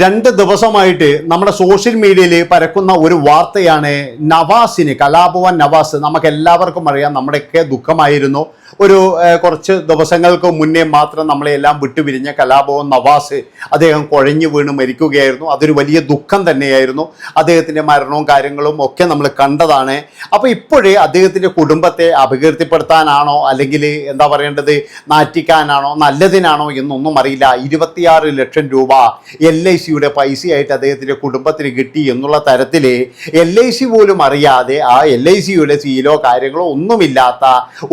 രണ്ട് ദിവസമായിട്ട് നമ്മുടെ സോഷ്യൽ മീഡിയയിൽ പരക്കുന്ന ഒരു വാർത്തയാണ് നവാസിന് കലാഭവൻ നവാസ്. നമുക്ക് എല്ലാവർക്കും അറിയാം നമ്മുടെയൊക്കെ ദുഃഖമായിരുന്നു. ഒരു കുറച്ച് ദിവസങ്ങൾക്ക് മുന്നേ മാത്രം നമ്മളെ എല്ലാം വിട്ടുപിരിഞ്ഞ കലാഭവൻ നവാസ് അദ്ദേഹം കുഴഞ്ഞു വീണ് മരിക്കുകയായിരുന്നു. അതൊരു വലിയ ദുഃഖം തന്നെയായിരുന്നു. അദ്ദേഹത്തിന്റെ മരണവും കാര്യങ്ങളും ഒക്കെ നമ്മൾ കണ്ടതാണ്. അപ്പോൾ ഇപ്പോഴേ അദ്ദേഹത്തിന്റെ കുടുംബത്തെ അപകീർത്തിപ്പെടുത്താനാണോ അല്ലെങ്കിൽ എന്താ പറയേണ്ടത്? നാറ്റിക്കാനാണോ? നല്ലതിനാണോ എന്നൊന്നും അറിയില്ല. ഇരുപത്തിയാറ് ലക്ഷം രൂപ എൽ ഐ സിയുടെ പൈസയായിട്ട് അദ്ദേഹത്തിന്റെ കുടുംബത്തിന് കിട്ടി എന്നുള്ള തരത്തിൽ എൽ ഐ സി പോലും അറിയാതെ ആ എൽ ഐ സിയുടെ സീലോ കാര്യങ്ങളോ ഒന്നുമില്ലാത്ത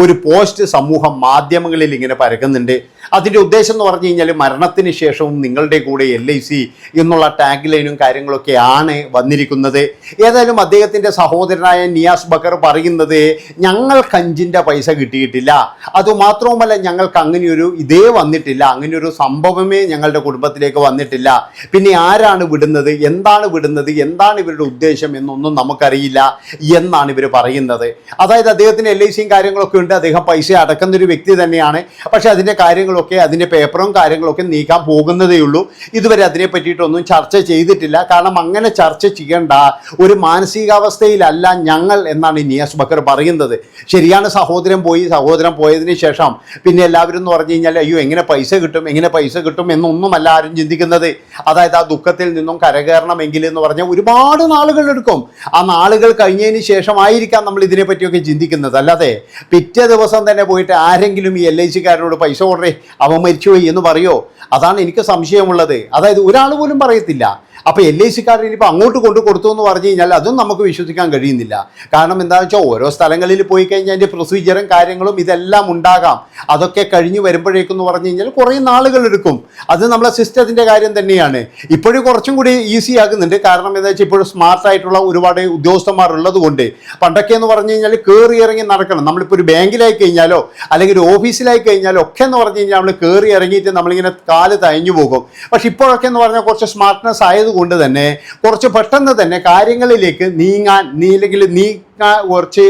ഒരു പോസ്റ്റ് സമൂഹ മാധ്യമങ്ങളിൽ ഇങ്ങനെ പരക്കുന്നുണ്ട്. അതിന്റെ ഉദ്ദേശം എന്ന് പറഞ്ഞു കഴിഞ്ഞാൽ മരണത്തിന് ശേഷവും നിങ്ങളുടെ കൂടെ എൽ ഐ സി എന്നുള്ള ടാഗ് ലൈനും കാര്യങ്ങളൊക്കെ ആണ് വന്നിരിക്കുന്നത്. ഏതായാലും അദ്ദേഹത്തിന്റെ സഹോദരനായ നിയാസ് ബക്കർ പറയുന്നത് ഞങ്ങൾ അഞ്ചിന്റെ പൈസ കിട്ടിയിട്ടില്ല. അതുമാത്രവുമല്ല ഞങ്ങൾക്ക് അങ്ങനെയൊരു ഇതേ വന്നിട്ടില്ല. അങ്ങനെയൊരു സംഭവമേ ഞങ്ങളുടെ കുടുംബത്തിലേക്ക് വന്നിട്ടില്ല. പിന്നെ ആരാണ് വിടുന്നത്? എന്താണ് വിടുന്നത്? എന്താണ് ഇവരുടെ ഉദ്ദേശം എന്നൊന്നും നമുക്കറിയില്ല എന്നാണ് ഇവർ പറയുന്നത്. അതായത് അദ്ദേഹത്തിന് എൽ ഐ സിയും കാര്യങ്ങളൊക്കെ ഉണ്ട്. അദ്ദേഹം പൈസ അടക്കുന്ന ഒരു വ്യക്തി തന്നെയാണ്. പക്ഷേ അതിന്റെ കാര്യങ്ങളൊക്കെ അതിന്റെ പേപ്പറും കാര്യങ്ങളൊക്കെ നീക്കാൻ പോകുന്നതേ ഉള്ളൂ. ഇതുവരെ അതിനെ പറ്റിയിട്ടൊന്നും ചർച്ച ചെയ്തിട്ടില്ല. കാരണം അങ്ങനെ ചർച്ച ചെയ്യേണ്ട ഒരു മാനസികാവസ്ഥയിലല്ല ഞങ്ങൾ എന്നാണ് നിയാസ് ബക്കർ പറയുന്നത്. ശരിയാണ് സഹോദരൻ പോയി സഹോദരൻ പോയതിന് ശേഷം പിന്നെ എല്ലാവരും എന്ന് പറഞ്ഞു കഴിഞ്ഞാൽ അയ്യോ എങ്ങനെ പൈസ കിട്ടും എങ്ങനെ പൈസ കിട്ടും എന്നൊന്നുമല്ല ആരും ചിന്തിക്കുന്നത്. അതായത് ആ ദുഃഖത്തിൽ നിന്നും കരകയറണമെങ്കിൽ എന്ന് പറഞ്ഞാൽ ഒരുപാട് നാളുകൾ എടുക്കും. ആ നാളുകൾ കഴിഞ്ഞതിന് ശേഷമായിരിക്കാം നമ്മൾ ഇതിനെ പറ്റിയൊക്കെ ചിന്തിക്കുന്നത്. അല്ലാതെ പിറ്റേ ദിവസം തന്നെ പോയിട്ട് ആരെങ്കിലും ഈ എൽ ഐ സിക്കാരനോട് പൈസ കൊടുറേ അവൻ മരിച്ചുപോയി എന്ന് പറയോ? അതാണ് എനിക്ക് സംശയമുള്ളത്. അതായത് ഒരാൾ പോലും പറയത്തില്ല. അപ്പോൾ എൽ ഐ സിക്കാരൻ ഇനിയിപ്പോൾ അങ്ങോട്ട് കൊണ്ട് കൊടുത്തു എന്ന് പറഞ്ഞു കഴിഞ്ഞാൽ അതും നമുക്ക് വിശ്വസിക്കാൻ കഴിയുന്നില്ല. കാരണം എന്താണെന്ന് വെച്ചാൽ ഓരോ സ്ഥലങ്ങളിൽ പോയി കഴിഞ്ഞാൽ അതിന്റെ പ്രൊസീജിയറും കാര്യങ്ങളും ഇതെല്ലാം ഉണ്ടാകാം. അതൊക്കെ കഴിഞ്ഞ് വരുമ്പോഴേക്കും എന്ന് പറഞ്ഞു കഴിഞ്ഞാൽ കുറേ നാളുകൾ എടുക്കും. അത് നമ്മളെ സിസ്റ്റത്തിന്റെ കാര്യം തന്നെയാണ്. ഇപ്പോഴും കുറച്ചും കൂടി ഈസി ആകുന്നുണ്ട്. കാരണം എന്താ വെച്ചാൽ ഇപ്പോഴും സ്മാർട്ട് ആയിട്ടുള്ള ഒരുപാട് ഉദ്യോഗസ്ഥന്മാർ ഉള്ളത് കൊണ്ട് പണ്ടൊക്കെ എന്ന് പറഞ്ഞു കഴിഞ്ഞാൽ കയറി ഇറങ്ങി നടക്കണം. നമ്മളിപ്പോൾ ഒരു ബാങ്കിലായി കഴിഞ്ഞാലോ അല്ലെങ്കിൽ ഒരു ഓഫീസിലായി കഴിഞ്ഞാലോ ഒക്കെ എന്ന് പറഞ്ഞു കഴിഞ്ഞാൽ നമ്മൾ കയറി ഇറങ്ങിയിട്ട് നമ്മളിങ്ങനെ കാൽ തയഞ്ഞു പോകും. പക്ഷെ ഇപ്പോഴൊക്കെ എന്ന് പറഞ്ഞാൽ കുറച്ച് സ്മാർട്ട്നെസ് ആയതുകൊണ്ട് തന്നെ കുറച്ച് പെട്ടെന്ന് തന്നെ കാര്യങ്ങളിലേക്ക് നീങ്ങാൻ നീ അല്ലെങ്കിൽ നീങ്ങാൻ കുറച്ച്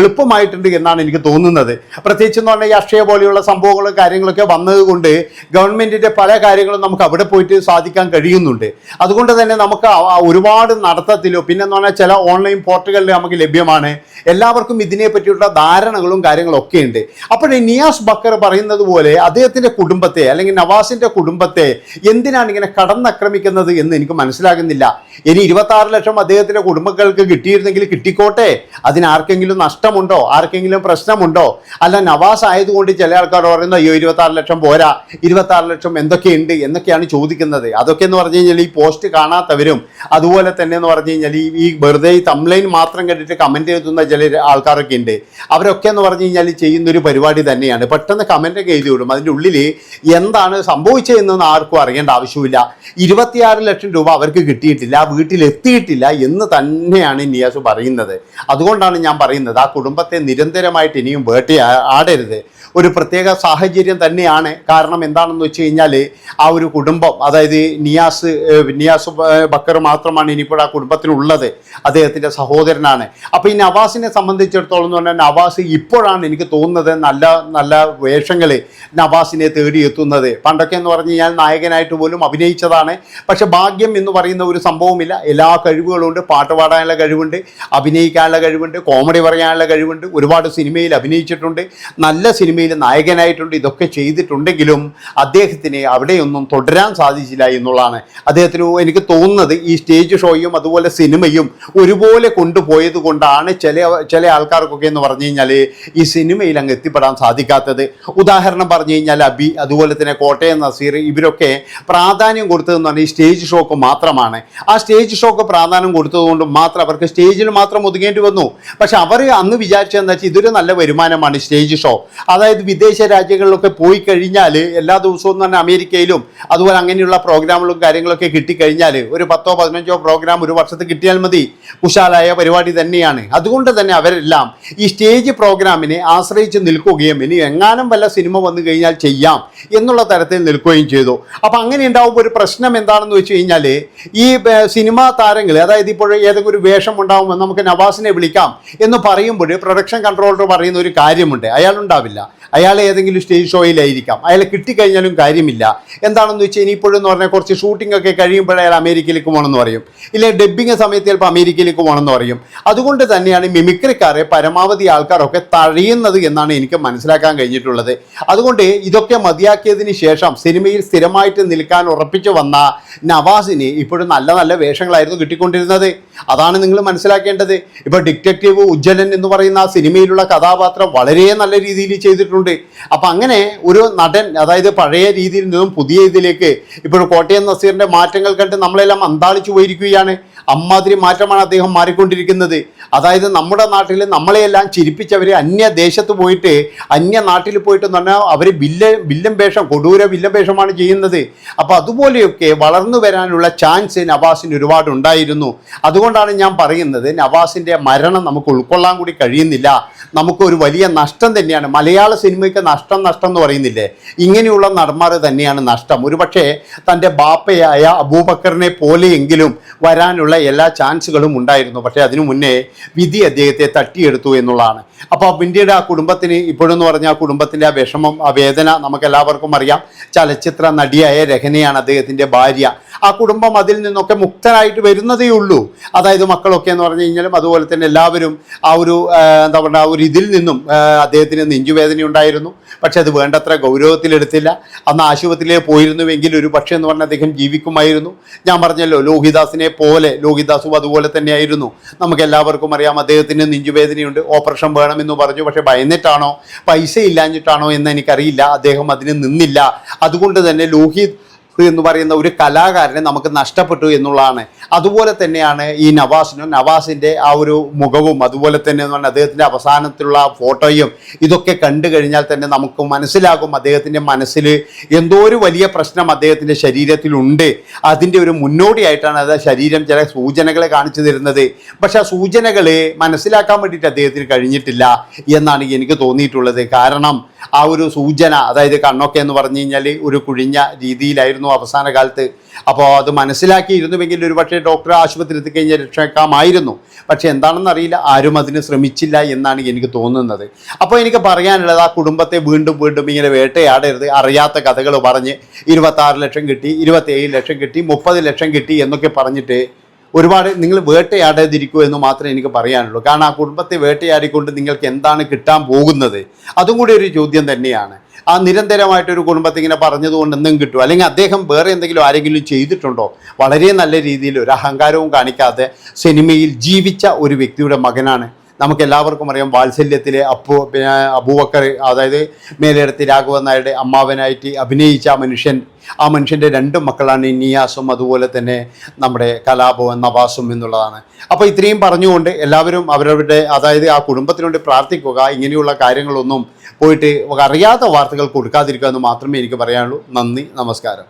എളുപ്പമായിട്ടുണ്ട് എന്നാണ് എനിക്ക് തോന്നുന്നത്. പ്രത്യേകിച്ച് എന്ന് പറഞ്ഞാൽ ഈ അക്ഷയ പോലെയുള്ള സംഭവങ്ങളും കാര്യങ്ങളൊക്കെ വന്നതുകൊണ്ട് ഗവൺമെന്റിന്റെ പല കാര്യങ്ങളും നമുക്ക് അവിടെ പോയിട്ട് സാധിക്കാൻ കഴിയുന്നുണ്ട്. അതുകൊണ്ട് തന്നെ നമുക്ക് ഒരുപാട് നടത്തത്തിലോ പിന്നെ എന്ന് പറഞ്ഞാൽ ചില ഓൺലൈൻ പോർട്ടുകളിൽ നമുക്ക് ലഭ്യമാണ്. എല്ലാവർക്കും ഇതിനെ പറ്റിയുള്ള ധാരണകളും കാര്യങ്ങളും ഒക്കെ ഉണ്ട്. അപ്പോൾ നിയാസ് ബക്കർ പറയുന്നത് പോലെ അദ്ദേഹത്തിന്റെ കുടുംബത്തെ അല്ലെങ്കിൽ നവാസിന്റെ കുടുംബത്തെ എന്തിനാണ് ഇങ്ങനെ കടന്നാക്രമിക്കുന്നത് എന്ന് എനിക്ക് മനസ്സിലാകുന്നില്ല. ഇനി ഇരുപത്തി ലക്ഷം അദ്ദേഹത്തിന്റെ കുടുംബങ്ങൾക്ക് കിട്ടിയിരുന്നെങ്കിൽ കിട്ടിക്കോട്ടെ? അതിന് ആർക്കെങ്കിലും നഷ്ടമുണ്ടോ? ആർക്കെങ്കിലും പ്രശ്നമുണ്ടോ? അല്ല നവാസ് ആയതുകൊണ്ട് ചില ആൾക്കാർ പറയുന്നത് അയ്യോ ഇരുപത്തി ആറ് ലക്ഷം പോരാ. ഇരുപത്തി ആറ് ലക്ഷം എന്തൊക്കെയുണ്ട്? എന്നൊക്കെയാണ് ചോദിക്കുന്നത്. അതൊക്കെ എന്ന് പറഞ്ഞു കഴിഞ്ഞാൽ ഈ പോസ്റ്റ് കാണാത്തവരും അതുപോലെ തന്നെ എന്ന് പറഞ്ഞു കഴിഞ്ഞാൽ ഈ ഈ വെറുതെ ഈ തംലൈൻ മാത്രം കണ്ടിട്ട് കമന്റ് എഴുതുന്ന ചില ആൾക്കാരൊക്കെ ഉണ്ട്. അവരൊക്കെ എന്ന് പറഞ്ഞു കഴിഞ്ഞാൽ ചെയ്യുന്ന ഒരു പരിപാടി തന്നെയാണ്. പെട്ടെന്ന് കമന്റൊക്കെ എഴുതി വിടും. അതിന്റെ ഉള്ളിൽ എന്താണ് സംഭവിച്ചതെന്നൊന്നും ആർക്കും അറിയേണ്ട ആവശ്യമില്ല. ഇരുപത്തിയാറ് ലക്ഷം രൂപ അവർക്ക് കിട്ടിയിട്ടില്ല വീട്ടിലെത്തിയിട്ടില്ല എന്ന് തന്നെയാണ് നിയാസ് പറയുന്നത്. അതുകൊണ്ടാണ് ഞാൻ പറയുന്നത് ആ കുടുംബത്തെ നിരന്തരമായിട്ട് ഇനിയും വേട്ടി ആടരുത്. ഒരു പ്രത്യേക സാഹചര്യം തന്നെയാണ്. കാരണം എന്താണെന്ന് വെച്ച് കഴിഞ്ഞാൽ ആ ഒരു കുടുംബം അതായത് നിയാസ് നിയാസ് ബക്കർ മാത്രമാണ് ഇനിയിപ്പോൾ ആ കുടുംബത്തിനുള്ളത് അദ്ദേഹത്തിന്റെ സഹോദരനാണ്. അപ്പോൾ ഈ നവാസിനെ സംബന്ധിച്ചിടത്തോളം എന്ന് പറഞ്ഞാൽ നവാസ് ഇപ്പോഴാണ് എനിക്ക് തോന്നുന്നത് നല്ല നല്ല വേഷങ്ങൾ നവാസിനെ തേടിയെത്തുന്നത് പണ്ടൊക്കെ എന്ന് പറഞ്ഞു കഴിഞ്ഞാൽ നായകനായിട്ട് പോലും അഭിനയിച്ചതാണ്. പക്ഷെ ഭാഗ്യം എന്ന് പറയുന്ന ഒരു സംഭവമില്ല. എല്ലാ കഴിവുകളും ഉണ്ട് പാട്ട് പാടാനുള്ള കഴിവുണ്ട്. അഭിനയിക്കാനുള്ള കഴിവുണ്ട് കോമഡി പറയാനുള്ള കഴിവുണ്ട് ഒരുപാട് സിനിമയിൽ അഭിനയിച്ചിട്ടുണ്ട് നല്ല സിനിമയിൽ നായകനായിട്ടുണ്ട് ഇതൊക്കെ ചെയ്തിട്ടുണ്ടെങ്കിലും അദ്ദേഹത്തിന് അവിടെയൊന്നും തുടരാൻ സാധിച്ചില്ല എന്നുള്ളതാണ്. അദ്ദേഹത്തിന് എനിക്ക് തോന്നുന്നത് ഈ സ്റ്റേജ് ഷോയും അതുപോലെ സിനിമയും ഒരുപോലെ കൊണ്ടുപോയത് കൊണ്ടാണ് ചില ചില ആൾക്കാർക്കൊക്കെ എന്ന് പറഞ്ഞു കഴിഞ്ഞാൽ ഈ സിനിമയിൽ അങ്ങ് എത്തിപ്പെടാൻ സാധിക്കാത്തത്. ഉദാഹരണം പറഞ്ഞു കഴിഞ്ഞാൽ അബി അതുപോലെ തന്നെ കോട്ടയം നസീർ ഇവരൊക്കെ പ്രാധാന്യം കൊടുത്തതെന്ന് പറഞ്ഞാൽ ഈ സ്റ്റേജ് ഷോക്ക് മാത്രമാണ്. ആ സ്റ്റേജ് ഷോക്ക് പ്രാധാന്യം കൊടുത്തതുകൊണ്ട് മാത്രം അവർക്ക് സ്റ്റേജിൽ മാത്രം ഒതുങ്ങേണ്ടി വന്നു. പക്ഷെ അവർ അന്ന് വിചാരിച്ചതെന്ന് വെച്ചാൽ ഇതൊരു നല്ല വരുമാനമാണ് സ്റ്റേജ് ഷോ. അതായത് വിദേശ രാജ്യങ്ങളിലൊക്കെ പോയി കഴിഞ്ഞാൽ എല്ലാ ദിവസവും തന്നെ അമേരിക്കയിലും അതുപോലെ അങ്ങനെയുള്ള പ്രോഗ്രാമുകളും കാര്യങ്ങളൊക്കെ കിട്ടിക്കഴിഞ്ഞാൽ ഒരു പത്തോ പതിനഞ്ചോ പ്രോഗ്രാം ഒരു വർഷത്തിൽ കിട്ടിയാൽ മതി. കുശാലായ പരിപാടി തന്നെയാണ്. അതുകൊണ്ട് തന്നെ അവരെല്ലാം ഈ സ്റ്റേജ് പ്രോഗ്രാമിനെ ആശ്രയിച്ച് നിൽക്കുകയും ഇനി എങ്ങാനും വല്ല സിനിമ വന്നു കഴിഞ്ഞാൽ ചെയ്യാം എന്നുള്ള തരത്തിൽ നിൽക്കുകയും ചെയ്തു. അപ്പം അങ്ങനെ ഉണ്ടാവുമ്പോൾ ഒരു പ്രശ്നം എന്താണെന്ന് വെച്ച് കഴിഞ്ഞാൽ ഈ സിനിമാ താരങ്ങൾ അതായത് ഇപ്പോൾ ഏതെങ്കിലും ഒരു വേഷം ഉണ്ടാകുമ്പോൾ നമുക്ക് നവാസിനെ തന്നെ വിളിക്കാം എന്ന് പറയുമ്പോൾ പ്രൊഡക്ഷൻ കൺട്രോളർ പറയുന്ന ഒരു കാര്യമുണ്ട്. അയാൾ ഉണ്ടാവില്ല അയാൾ ഏതെങ്കിലും സ്റ്റേജ് ഷോയിലായിരിക്കാം അയാളെ കിട്ടിക്കഴിഞ്ഞാലും കാര്യമില്ല. എന്താണെന്ന് വെച്ചാൽ ഇനിയിപ്പോഴും എന്ന് പറഞ്ഞാൽ കുറച്ച് ഷൂട്ടിംഗ് ഒക്കെ കഴിയുമ്പോൾ അയാൾ അമേരിക്കയിലേക്ക് പോകണമെന്ന് പറയും. ഇല്ലെങ്കിൽ ഡബ്ബിങ് സമയത്ത് ചിലപ്പോൾ അമേരിക്കയിലേക്ക് പോകണമെന്ന് പറയും. അതുകൊണ്ട് തന്നെയാണ് മിമിക്രിക്കാരെ പരമാവധി ആൾക്കാരൊക്കെ തഴയുന്നത് എന്നാണ് എനിക്ക് മനസ്സിലാക്കാൻ കഴിഞ്ഞിട്ടുള്ളത്. അതുകൊണ്ട് ഇതൊക്കെ മതിയാക്കിയതിന് ശേഷം സിനിമയിൽ സ്ഥിരമായിട്ട് നിൽക്കാൻ ഉറപ്പിച്ചു വന്ന നവാസിന് ഇപ്പോഴും നല്ല നല്ല വേഷങ്ങളായിരുന്നു കിട്ടിക്കൊണ്ടിരുന്നത്. അതാണ് നിങ്ങൾ മനസ്സിലാക്കേണ്ടത്. ഇപ്പോൾ ഡിറ്റക്റ്റീവ് ഉജ്ജ്വലൻ എന്ന് പറയുന്ന ആ സിനിമയിലുള്ള കഥാപാത്രം വളരെ നല്ല രീതിയിൽ ചെയ്തിട്ടുണ്ട്. അപ്പം അങ്ങനെ ഒരു നടൻ അതായത് പഴയ രീതിയിൽ നിന്നും പുതിയ ഇതിലേക്ക് ഇപ്പോൾ കോട്ടയം നസീറിന്റെ മാറ്റങ്ങൾ കണ്ട് നമ്മളെല്ലാം അന്താളിച്ചു പോയിരിക്കുകയാണ്. അമ്മാതിരി മാറ്റമാണ് അദ്ദേഹം മാറിക്കൊണ്ടിരിക്കുന്നത്. അതായത് നമ്മുടെ നാട്ടിൽ നമ്മളെയെല്ലാം ചിരിപ്പിച്ചവർ അന്യ ദേശത്ത് പോയിട്ട് അന്യ നാട്ടിൽ പോയിട്ട് എന്ന് പറഞ്ഞാൽ അവർ വില്ല വില്ലൻ വേഷം കൊടൂര വില്ലൻ വേഷമാണ് ചെയ്യുന്നത്. അപ്പോൾ അതുപോലെയൊക്കെ വളർന്നു വരാനുള്ള ചാൻസ് നവാസിന് ഒരുപാട് ഉണ്ടായിരുന്നു അതുകൊണ്ടാണ് ഞാൻ പറയുന്നത് നവാസിന്റെ മരണം നമുക്ക് ഉൾക്കൊള്ളാൻ കൂടി കഴിയുന്നില്ല. നമുക്ക് ഒരു വലിയ നഷ്ടം തന്നെയാണ്. മലയാള സിനിമയ്ക്ക് നഷ്ടം നഷ്ടം എന്ന് പറയുന്നില്ലേ? ഇങ്ങനെയുള്ള നടന്മാർ തന്നെയാണ് നഷ്ടം. ഒരുപക്ഷെ തന്റെ ബാപ്പയായ അബൂബക്കറിനെ പോലെയെങ്കിലും വരാനുള്ള എല്ലാ ചാൻസുകളും ഉണ്ടായിരുന്നു. പക്ഷേ അതിനു മുന്നേ വിധി അദ്ദേഹത്തെ തട്ടിയെടുത്തു എന്നുള്ളതാണ്. അപ്പോൾ പിന്നീട് ആ കുടുംബത്തിന് ഇപ്പോഴെന്ന് പറഞ്ഞാൽ ആ കുടുംബത്തിന്റെ ആ വിഷമം ആ വേദന നമുക്ക് എല്ലാവർക്കും അറിയാം. ചലച്ചിത്ര നടിയായ രഹനയാണ് അദ്ദേഹത്തിന്റെ ഭാര്യ. ആ കുടുംബം അതിൽ നിന്നൊക്കെ മുക്തരായിട്ട് വരുന്നതേ ഉള്ളൂ. അതായത് മക്കളൊക്കെ എന്ന് പറഞ്ഞു കഴിഞ്ഞാലും അതുപോലെ തന്നെ എല്ലാവരും ആ ഒരു എന്താ പറയുക ആ ഒരു ഇതിൽ നിന്നും അദ്ദേഹത്തിന് നെഞ്ചുവേദന ഉണ്ടായിരുന്നു. പക്ഷെ അത് വേണ്ടത്ര ഗൗരവത്തിലെടുത്തില്ല അന്ന് ആശുപത്രിയിൽ പോയിരുന്നുവെങ്കിൽ ഒരു പക്ഷേ എന്ന് പറഞ്ഞാൽ അദ്ദേഹം ജീവിക്കുമായിരുന്നു. ഞാൻ പറഞ്ഞല്ലോ ലോഹിദാസിനെ പോലെ ലോഹിദാസും അതുപോലെ തന്നെയായിരുന്നു. നമുക്ക് എല്ലാവർക്കും അറിയാം അദ്ദേഹത്തിന് നെഞ്ചുവേദനയുണ്ട്. ഓപ്പറേഷൻ വേണമെന്ന് പറഞ്ഞു. പക്ഷേ ഭയന്നിട്ടാണോ പൈസ ഇല്ലാഞ്ഞിട്ടാണോ എന്ന് എനിക്കറിയില്ല. അദ്ദേഹം അതിന് നിന്നില്ല. അതുകൊണ്ട് തന്നെ ലോഹിത് എന്ന് പറയുന്ന ഒരു കലാകാരനെ നമുക്ക് നഷ്ടപ്പെട്ടു എന്നുള്ളതാണ്. അതുപോലെ തന്നെയാണ് ഈ നവാസിനും നവാസിന്റെ ആ ഒരു മുഖവും അതുപോലെ തന്നെ എന്ന് പറഞ്ഞാൽ അദ്ദേഹത്തിന്റെ അവസാനത്തിലുള്ള ഫോട്ടോയും ഇതൊക്കെ കണ്ടു കഴിഞ്ഞാൽ തന്നെ നമുക്ക് മനസ്സിലാകും അദ്ദേഹത്തിന്റെ മനസ്സിൽ എന്തോ ഒരു വലിയ പ്രശ്നം അദ്ദേഹത്തിന്റെ ശരീരത്തിലുണ്ട് അതിന്റെ ഒരു മുന്നോടിയായിട്ടാണ് അത് ശരീരം ചില സൂചനകളെ കാണിച്ചു തരുന്നത്. പക്ഷെ ആ സൂചനകൾ മനസ്സിലാക്കാൻ വേണ്ടിയിട്ട് അദ്ദേഹത്തിന് കഴിഞ്ഞിട്ടില്ല എന്നാണ് എനിക്ക് തോന്നിയിട്ടുള്ളത്. കാരണം ആ ഒരു സൂചന അതായത് കണ്ണൊക്കെ എന്ന് പറഞ്ഞു കഴിഞ്ഞാൽ ഒരു കുഴിഞ്ഞ രീതിയിലായിരുന്നു അവസാന കാലത്ത്. അപ്പോൾ അത് മനസ്സിലാക്കിയിരുന്നുവെങ്കിൽ ഒരു പക്ഷേ ഡോക്ടറെ ആശുപത്രി എത്തിക്കഴിഞ്ഞാൽ രക്ഷക്കാമായിരുന്നു പക്ഷേ എന്താണെന്ന് അറിയില്ല. ആരും അതിന് ശ്രമിച്ചില്ല എന്നാണ് എനിക്ക് തോന്നുന്നത്. അപ്പോൾ എനിക്ക് പറയാനുള്ളത് ആ കുടുംബത്തെ വീണ്ടും വീണ്ടും ഇങ്ങനെ വേട്ടയാടരുത്. അറിയാത്ത കഥകൾ പറഞ്ഞ് ഇരുപത്താറ് ലക്ഷം കിട്ടി ഇരുപത്തേഴ് ലക്ഷം കിട്ടി മുപ്പത് ലക്ഷം കിട്ടി എന്നൊക്കെ പറഞ്ഞിട്ട് ഒരുപാട് നിങ്ങൾ വേട്ടയാടാതിരിക്കൂ എന്ന് മാത്രമേ എനിക്ക് പറയാനുള്ളൂ. കാരണം ആ കുടുംബത്തെ വേട്ടയാടിക്കൊണ്ട് നിങ്ങൾക്ക് എന്താണ് കിട്ടാൻ പോകുന്നത്? അതും കൂടി ഒരു ചോദ്യം തന്നെയാണ്. ആ നിരന്തരമായിട്ട് ഒരു കുടുംബത്തെ ഇങ്ങനെ പറഞ്ഞതുകൊണ്ട് എന്തും കിട്ടും. അല്ലെങ്കിൽ അദ്ദേഹം വേറെ എന്തെങ്കിലും ആരെങ്കിലും ചെയ്തിട്ടുണ്ടോ? വളരെ നല്ല രീതിയിൽ ഒരു അഹങ്കാരവും കാണിക്കാതെ സിനിമയിൽ ജീവിച്ച ഒരു വ്യക്തിയുടെ മകനാണ് നമുക്ക് എല്ലാവർക്കും അറിയാം വാത്സല്യത്തിലെ അപ്പു പിന്നെ അബൂബക്കർ അതായത് മേലെടുത്ത് രാഘവൻ നായരുടെ അമ്മാവനായിട്ട് അഭിനയിച്ച ആ മനുഷ്യൻ ആ മനുഷ്യന്റെ രണ്ട് മക്കളാണ് നിയാസും അതുപോലെ തന്നെ നമ്മുടെ കലാഭവൻ നവാസും എന്നുള്ളതാണ്. അപ്പോൾ ഇത്രയും പറഞ്ഞുകൊണ്ട് എല്ലാവരും അവരവരുടെ അതായത് ആ കുടുംബത്തിന് വേണ്ടി പ്രാർത്ഥിക്കുക ഇങ്ങനെയുള്ള കാര്യങ്ങളൊന്നും പോയിട്ട് അറിയാത്ത വാർത്തകൾ കൊടുക്കാതിരിക്കുക എന്ന് മാത്രമേ എനിക്ക് പറയാനുള്ളൂ. നന്ദി നമസ്കാരം.